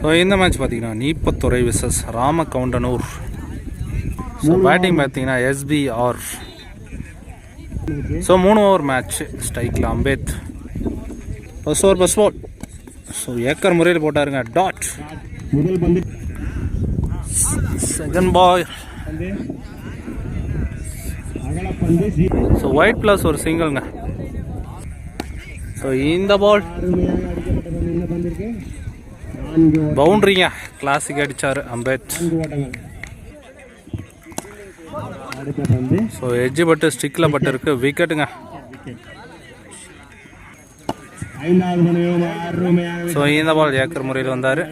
So இந்த match பார்த்தீங்கன்னா Neepathurai versus Ramagoundanur so batting பார்த்தீங்கன்னா எஸ்பிஆர் ஸோ மூணு ஓவர் மேட்ச் ஸ்ட்ரைக்கில் அம்பேத். First over first ball so acre முறையில் போட்டாருங்க dot second ball so wide plus ஒரு சிங்கிள்ங்க ஸோ இந்த பால் பவுண்ட்ரிங்க. கிளாசிக் அடிச்சார் அம்பேத். ஸோ எஜ்ஜு பட்டு ஸ்டிக்கில் பட்டு இருக்கு. விக்கெட்டுங்க ஸோ இந்த பால் ஏக்கர் முறையில் வந்தார்.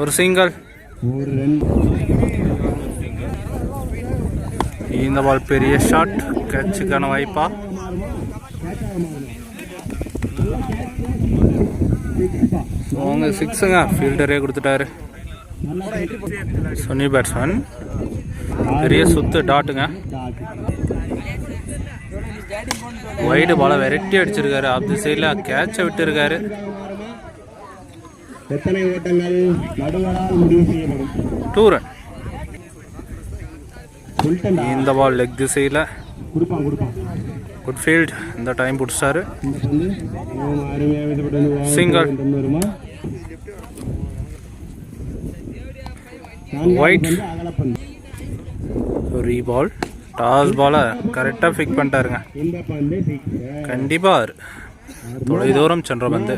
ஒரு சிங்கிள் இந்த பால் பெரிய ஷாட் கேட்சுக்கான வாய்ப்பா. அவங்க சிக்ஸுங்க ஃபீல்டரே கொடுத்துட்டாரு. சொனி பேட்ஸ்மேன் பெரிய சுத்து டாட்டுங்க வைடு பாலை வெரைட்டி அடிச்சிருக்காரு. ஆப் சைடில் கேட்சை விட்டுருக்காரு. டூ ரன் இந்த பால் லெக் திசையில் குட் ஃபீல்ட் இந்த டைம் பிடிச்சாரு. இந்த ரீ பால் டாஸ் பாலை கரெக்டாக ஃபிக் பண்ணிட்டாருங்க. கண்டிப்பாக தொலைதூரம் சென்ற பந்து.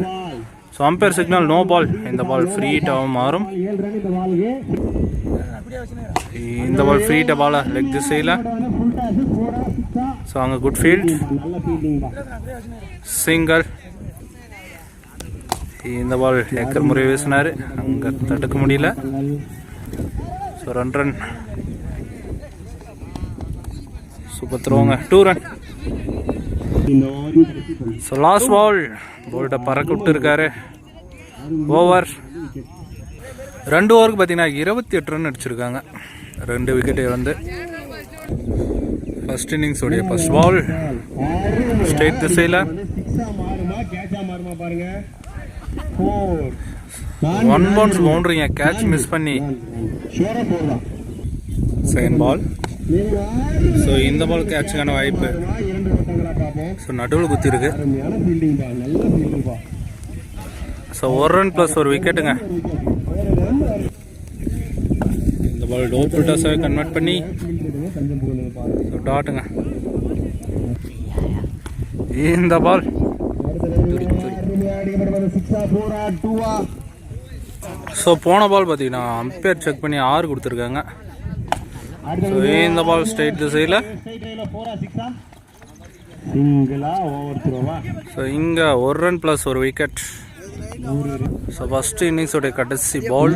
So umpire signal no ball இந்த பால் ஃப்ரீ மாறும். இந்த பால் ஃப்ரீ ஹிட்ட பாலை லெக் திசையில் ஸோ அங்கே குட் ஃபீல்ட் சிங்கிள் இந்த பால் ஏக்கர் முறை வீசினார். அங்கே தடுக்க முடியல. So run. Run super த்ரோங்க two run so last ball போல்ட்டை பறக்க விட்டுருக்காரு. ஓவர் ரெண்டு ஓவருக்கு பார்த்தீங்கன்னா இருபத்தி எட்டு ரன் அடிச்சிருக்காங்க. ரெண்டு விக்கெட்டை வந்து. ஃபர்ஸ்ட் இன்னிங்ஸோடைய ஃபர்ஸ்ட் பால் ஸ்டேட் திசையில். ஒன் பவுன்ஸ் பவுண்டரிங்க கேட்ச் மிஸ் பண்ணி. செகண்ட் பால் ஸோ இந்த பால் கேட்சுக்கான வாய்ப்பு. ஸோ நடுவில் குத்தி இருக்கு. அருமையான ஃபீல்டிங் தான் நல்ல ஃபீல்டிங் பா ஸோ ஒரு ரன் ப்ளஸ் ஒரு விக்கெட்டுங்க இந்த பால் டோப்பிள் டாஸாக கன்வெர்ட் பண்ணி. ஸோ டாட்டுங்க இந்த பால் அருமையா அடிக்கப்பட்ட சிக்ஸா ஃபோரா டூவா ஸோ போன பால் பார்த்தீங்கன்னா அம்பையர் செக் பண்ணி ஆறு கொடுத்துருக்காங்க. ஸோ இந்த பால் ஸ்ட்ரைட் திசையில் ஸோ இங்கே ஒரு ரன் ப்ளஸ் ஒரு விக்கெட். ஸோ ஃபஸ்ட் இன்னிங்ஸோடைய கடைசி பால்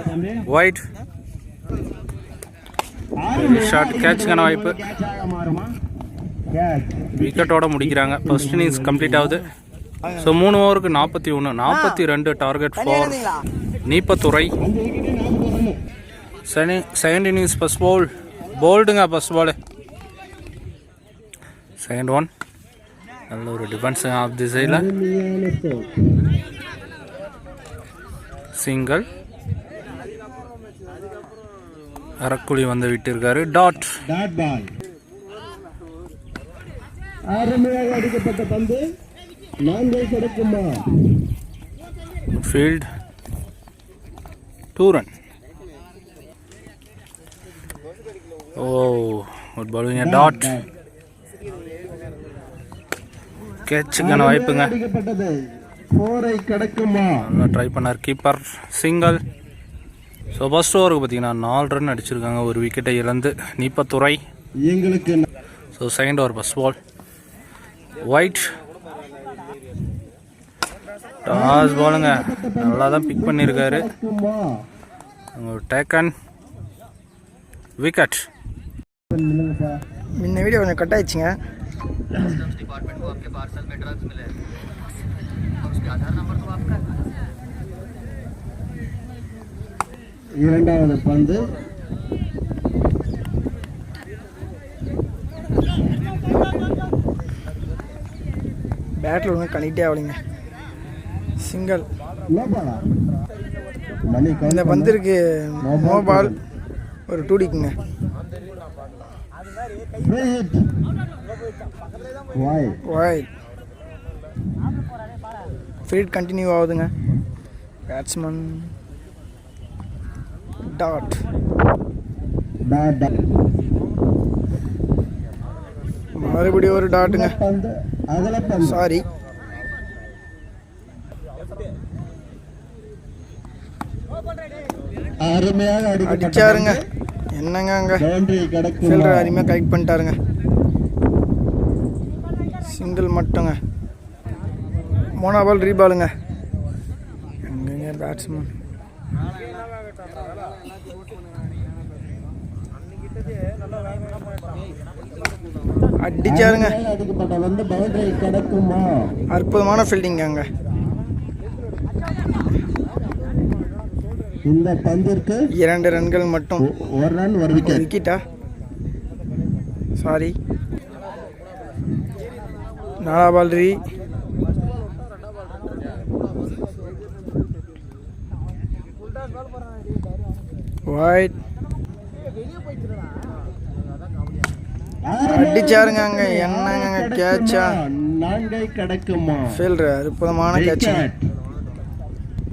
ஒயிட் ஷார்ட் கேட்சுக்கான வாய்ப்பு. விக்கெட்டோட முடிக்கிறாங்க. ஃபர்ஸ்ட் இன்னிங்ஸ் கம்ப்ளீட் ஆகுது. ஸோ மூணு ஓவருக்கு நாற்பத்தி ஒன்று நாற்பத்தி ரெண்டு டார்கெட் ஃபார் நீப்பத்துறை. சனி செகண்ட் இன்னிங்ஸ் ஃபர்ஸ்ட் பால் போல்டுங்க ஃபர்ஸ்ட் பால் செகண்ட் ஒன் நல்ல ஒரு டிஃபென்ஸுங்க ஆஃப் அருமையான ஸ்கோர் சிங்கிள் அரக்குழி வந்து விட்டிருக்காரு. டாட் அடிக்கப்பட்ட பந்து. கிடைக்குமா? Field two run oh good பாலுங்க டாட் கேட்சுக்கான வாய்ப்புங்க. அடிக்கப்பட்டது போரை கிடைக்குமா நல்லா ட்ரை பண்ணார் கீப்பர் சிங்கிள் ஸோ ஃபர்ஸ்ட் ஓவருக்கு பார்த்தீங்கன்னா நாலு ரன் அடிச்சிருக்காங்க. ஒரு விக்கெட்டை இழந்து நீப்பத்துறை. எங்களுக்கு so second over first ball wide toss பாலுங்க. நல்லா தான் பிக் பண்ணியிருக்காரு டேக்கன் விக்கெட் முன்ன வீடியோ கொஞ்சம் கட் ஆயிடுச்சுங்க. இரண்டாவது பந்து. பேட்டில் ஒன்றும் கனெக்டே ஆகலைங்க. சிங்கிள். லோ பாலா மணி இந்த பந்திற்கு நோ பால் ஒரு டூடிக்குங்க வாய். வாய். ஃபீல்ட் கண்டினியூ ஆகுதுங்க. Batsman dot. மறுபடியும் ஒரு டாட்டுங்க சாரி அருமையாக அடிச்சாருங்க. என்னங்க அங்க ஃபீல்டர் அருமையாக கரெக்ட் பண்ணிட்டாருங்க. சிங்கிள் மட்டுங்க. மூணா பால் ரீபாலுங்க எங்கங்க பேட்ஸ்மேன் அடிச்சாருங்க. அற்புதமான ஃபீல்டிங் அங்க. இந்த பந்திற்கு இரண்டு ரன்கள் மட்டும். ஒரு ரன் ஒரு விக்கெட் விக்கெட்டா சாரி நாலா பால் ரீ ஒயிட் அடிச்சாருங்க அங்க. என்னங்க கேட்சா நான்கை கிடக்குமா? ஃபீல்டர் அற்புதமான Batsman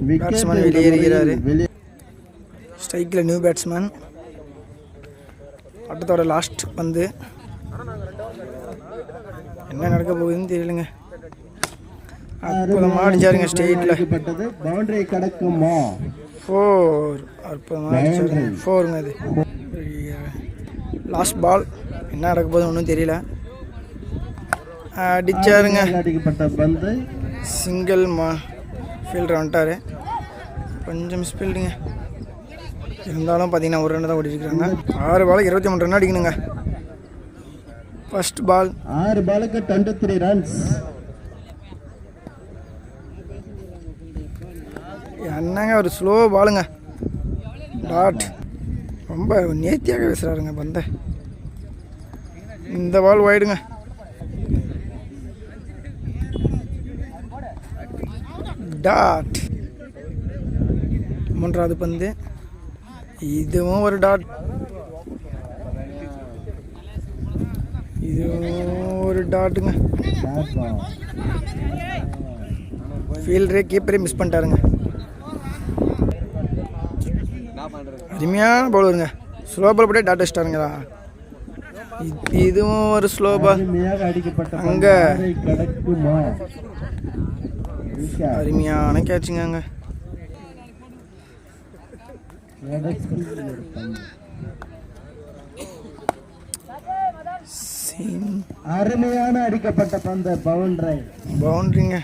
விக்கெட் வெளியேறுகிறாரு. ஸ்ட்ரைக்கில் நியூ பேட்ஸ்மேன். பட்டத்தோட லாஸ்ட் வந்து என்ன நடக்க போகுதுன்னு தெரியலங்க. அற்புதமாக அடிச்சாருங்க ஸ்டேட்டில் பவுண்டரி கிடக்குமா ஃபோர் அற்புதமாக அடிச்சாருங்க ஃபோருங்க அது லாஸ்ட் பால் என்ன நடக்க போகுது ஒன்றும் தெரியல. அடிச்சாருங்க. பந்து சிங்கிள் மா. ஃபீல்டர் வந்துட்டார். கொஞ்சம் மிஸ் ஃபீல்டுங்க இருந்தாலும் பார்த்தீங்கன்னா ஒரு ரன் தான் ஓடிருக்காங்க ஆறு பால் இருபத்தி மூணு ரன் அடிக்கணுங்க. ஃபர்ஸ்ட் பால் ஆறு பாலுக்கு டுவெண்ட்டி த்ரீ ரன்ஸ் என்னங்க ஒரு ஸ்லோ பாலுங்க டாட் ரொம்ப நேர்த்தியாக பேசுகிறாருங்க பந்த. இந்த பால் ஒயிடுங்க டாட் மூன்றாவது பந்து. இதுவும் ஒரு டாட் இதுவும் ஒரு டாட்டுங்க ஃபீல்டரே கீப்பரே மிஸ் பண்ணிட்டாருங்க. அருமையான பவுலருங்க ஸ்லோ பால் போட்டே டாட் வச்சிட்டாருங்களா இது- இதுவும் ஒரு ஸ்லோ பால் அங்க. அருமையான கேட்சுங்க அங்க கிடக்கும் ஒரு பந்து. சீன் அருமையான அடிக்கப்பட்ட பந்து பவுண்டரி பவுண்ட்ரிங்க